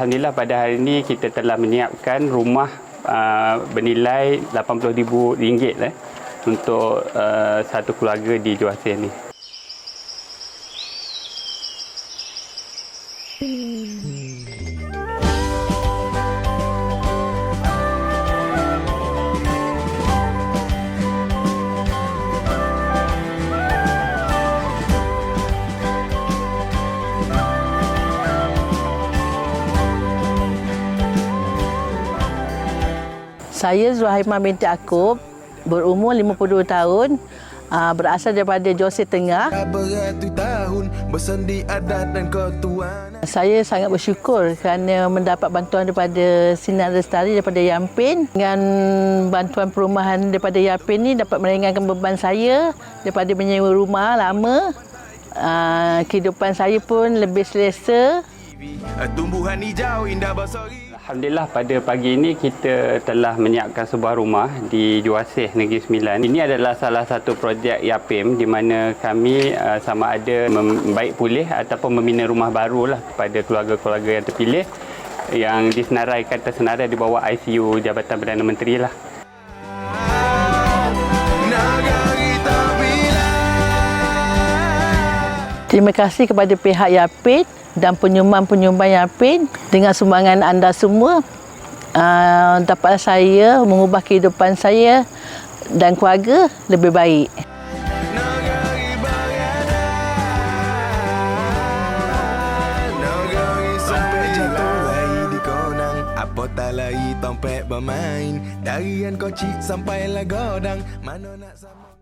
Alhamdulillah pada hari ini kita telah menyiapkan rumah uh, bernilai RM80,000 eh, untuk uh, satu keluarga di Juasir ni. Saya Zuhaimah binti Akub, berumur 52 tahun, ah, berasal daripada Jose Tengah. Tahun bersendi adat dan ketuanan Saya sangat bersyukur kerana mendapat bantuan daripada Sinar Lestari daripada Yampin. Dengan bantuan perumahan daripada Yampin ni dapat meringankan beban saya daripada menyewa rumah lama. Ah, kehidupan saya pun lebih selesa. Tumbuhan hijau indah berseri Alhamdulillah pada pagi ini kita telah menyiapkan sebuah rumah di Juasih Negeri Sembilan. Ini adalah salah satu projek YAPIM di mana kami uh, sama ada membaik pulih ataupun membina rumah baru lah kepada keluarga-keluarga yang terpilih yang disenaraikan tersenarai di bawah ICU Jabatan Perdana Menteri lah. Terima kasih kepada pihak Yapin dan penyumbang-penyumbang Yapin dengan sumbangan anda semua uh, dapat saya mengubah kehidupan saya dan keluarga lebih baik. Tompek bermain? Dari yang kocik sampai lah godang. Mana nak sama